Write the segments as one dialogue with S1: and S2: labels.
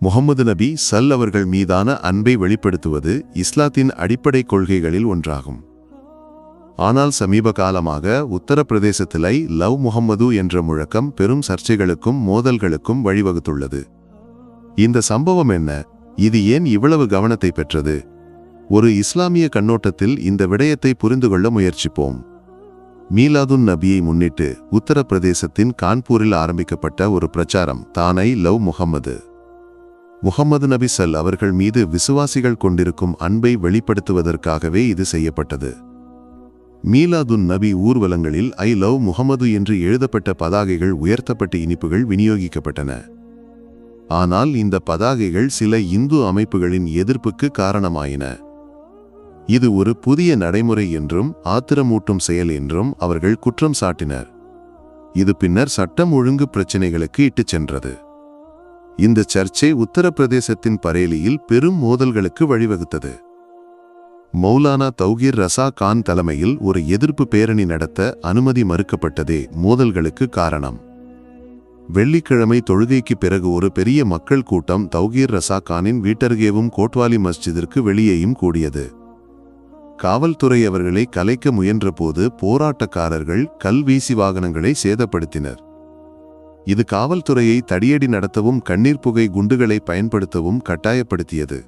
S1: முகமது நபி சல் அவர்கள் மீதான அன்பை வெளிப்படுத்துவது இஸ்லாத்தின் அடிப்படை கொள்கைகளில் ஒன்றாகும். ஆனால் சமீப காலமாக உத்தரப்பிரதேசத்திலை லவ் முகம்மது என்ற முழக்கம் பெரும் சர்ச்சைகளுக்கும் மோதல்களுக்கும் வழிவகுத்துள்ளது. இந்த சம்பவம் என்ன? இது ஏன் இவ்வளவு கவனத்தை பெற்றது? ஒரு இஸ்லாமிய கண்ணோட்டத்தில் இந்த விடயத்தை புரிந்து கொள்ள முயற்சிப்போம். மீலாதுன் நபியை முன்னிட்டு உத்தரப்பிரதேசத்தின் கான்பூரில் ஆரம்பிக்கப்பட்ட ஒரு பிரச்சாரம் தானை லவ் முகம்மது முகமது நபி சல் அவர்கள் மீது விசுவாசிகள் கொண்டிருக்கும் அன்பை வெளிப்படுத்துவதற்காகவே இது செய்யப்பட்டது. மீலாதுன் நபி ஊர்வலங்களில் ஐ லவ் முகமது என்று எழுதப்பட்ட பதாகைகள் உயர்த்தப்பட்ட இனிப்புகள் விநியோகிக்கப்பட்டன. ஆனால் இந்த பதாகைகள் சில இந்து அமைப்புகளின் எதிர்ப்புக்கு காரணமாயின. இது ஒரு புதிய நடைமுறை என்றும் ஆத்திரமூட்டும் செயல் என்றும் அவர்கள் குற்றம் சாட்டினர். இது பின்னர் சட்டம் ஒழுங்கு பிரச்சினைகளுக்கு இட்டுச் சென்றது. இந்த சர்ச்சை உத்தரப்பிரதேசத்தின் பரேலியில் பெரும் மோதல்களுக்கு வழிவகுத்தது. மௌலானா தௌகீர் ரசா கான் தலைமையில் ஒரு எதிர்ப்பு பேரணி நடத்த அனுமதி மறுக்கப்பட்டதே மோதல்களுக்கு காரணம். வெள்ளிக்கிழமை தொழுகைக்கு பிறகு ஒரு பெரிய மக்கள் கூட்டம் தௌகீர் ரசா கானின் வீட்டருகேவும் கோட்வாலி மஸ்ஜிதிற்கு வெளியேயும் கூடியது. காவல்துறை அவர்களை கலைக்க முயன்றபோது போராட்டக்காரர்கள் கல்வீசி வாகனங்களை சேதப்படுத்தினர். இது காவல்துறையை தடியடி நடத்தவும் கண்ணீர் புகை குண்டுகளை பயன்படுத்தவும் கட்டாயப்படுத்தியது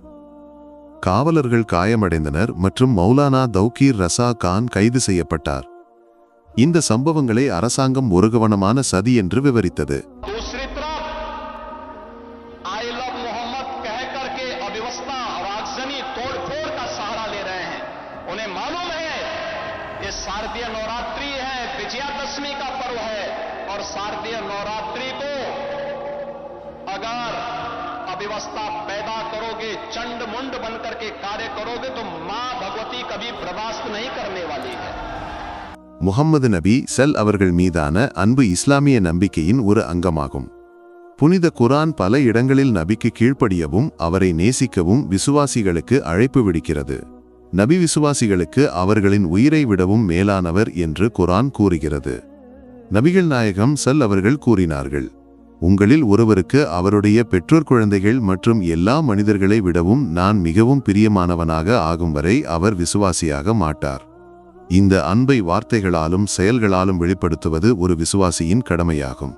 S1: காவலர்கள் காயமடைந்தனர் மற்றும் மௌலானா தௌகீர் ரசா கான் கைது செய்யப்பட்டார் இந்த சம்பவங்களை அரசாங்கம் ஒரு கவனமான சதி என்று விவரித்தது
S2: दूसरी तरफ आई लव मोहम्मद कह करके अव्यवस्था और आगजनी तोड़फोड़ का सहारा ले रहे हैं उन्हें मालूम है ये शारदीय नवरात्रि है विजयादशमी का पर्व है और शारदीय नवरात्रि को अगर अव्यवस्था पैदा करोगे चंड मुंड बन करके कार्य करोगे तो मां भगवती कभी बर्दाश्त नहीं करने वाली है
S1: முகம்மது நபி செல் அவர்கள் மீதான அன்பு இஸ்லாமிய நம்பிக்கையின் ஒரு அங்கமாகும் புனித குரான் பல இடங்களில் நபிக்கு கீழ்ப்படியவும் அவரை நேசிக்கவும் விசுவாசிகளுக்கு அழைப்பு விடுக்கிறது நபி விசுவாசிகளுக்கு அவர்களின் உயிரை விடவும் மேலானவர் என்று குரான் கூறுகிறது நபிகள் நாயகம் செல் அவர்கள் கூறினார்கள் உங்களில் ஒருவருக்கு அவருடைய பெற்றோர் குழந்தைகள் மற்றும் எல்லா மனிதர்களை விடவும் நான் மிகவும் பிரியமானவனாக ஆகும் வரை அவர் விசுவாசியாக மாட்டார். இந்த அன்பை வார்த்தைகளாலும் செயல்களாலும் வெளிப்படுத்துவது ஒரு விசுவாசியின் கடமையாகும்.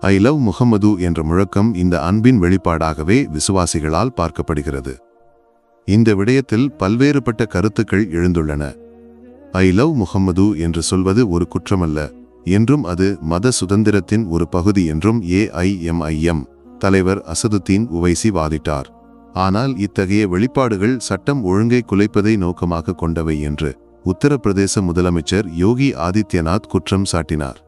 S1: ஐ லவ் முகமது என்ற முழக்கம் இந்த அன்பின் வெளிப்பாடாகவே விசுவாசிகளால் பார்க்கப்படுகிறது. இந்த விடயத்தில் பல்வேறுபட்ட கருத்துக்கள் எழுந்துள்ளன. ஐ லவ் முகம்மது என்று சொல்வது ஒரு குற்றமல்ல என்றும் அது மத சுதந்திரத்தின் ஒரு பகுதி என்றும் ஏஐஎம்ஐஎம் தலைவர் அசதுத்தீன் உவைசி வாதிட்டார். ஆனால் இத்தகைய வெளிப்பாடுகள் சட்டம் ஒழுங்கை குலைப்பதை நோக்கமாக கொண்டவை என்று உத்தரப்பிரதேச முதலமைச்சர் யோகி ஆதித்யநாத் குற்றம் சாட்டினார்.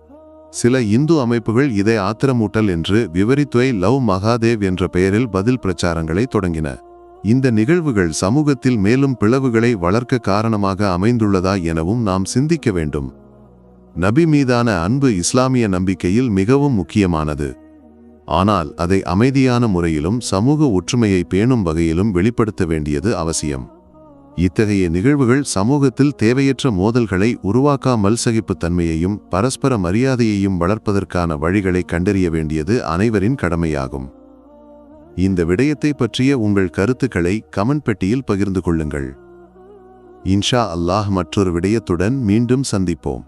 S1: சில இந்து அமைப்புகள் இதை ஆத்திரமூட்டல் என்று விவரித்துவை லவ் மகாதேவ் என்ற பெயரில் பதில் பிரச்சாரங்களை தொடங்கின. இந்த நிகழ்வுகள் சமூகத்தில் மேலும் பிளவுகளை வளர்க்க காரணமாக அமைந்துள்ளதா எனவும் நாம் சிந்திக்க வேண்டும். நபி மீதான அன்பு இஸ்லாமிய நம்பிக்கையில் மிகவும் முக்கியமானது. ஆனால் அதை அமைதியான முறையிலும் சமூக ஒற்றுமையை பேணும் வகையிலும் வெளிப்படுத்த வேண்டியது அவசியம். இத்தகைய நிகழ்வுகள் சமூகத்தில் தேவையற்ற மோதல்களை உருவாக்காமல் சகிப்புத்தன்மையையும் பரஸ்பர மரியாதையையும் வளர்ப்பதற்கான வழிகளை கண்டறிய வேண்டியது அனைவரின் கடமையாகும். இந்த விடயத்தை பற்றிய உங்கள் கருத்துக்களை கமெண்ட் பெட்டியில் பகிர்ந்து கொள்ளுங்கள். இன்ஷா அல்லாஹ் மற்றொரு விடயத்துடன் மீண்டும் சந்திப்போம்.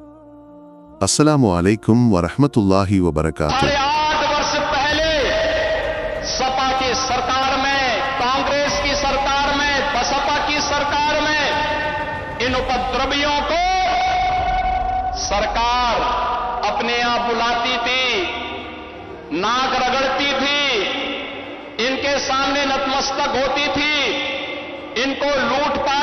S1: असलकम वरहमतुल्लाहि
S2: वरक आठ वर्ष पहले सपा की सरकार में, कांग्रेस की सरकार में, बसपा की सरकार में इन उपद्रवियों को सरकार अपने आप बुलाती थी, नाक रगड़ती थी, इनके सामने नतमस्तक होती थी, इनको लूटता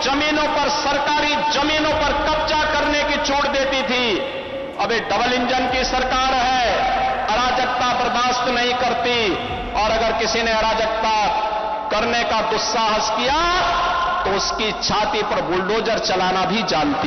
S2: जमीनों पर, सरकारी जमीनों पर कब्जा करने की छूट देती थी। अब ये डबल इंजन की सरकार है, अराजकता बर्दाश्त नहीं करती। और अगर किसी ने अराजकता करने का दुस्साहस किया तो उसकी छाती पर बुलडोजर चलाना भी जानती।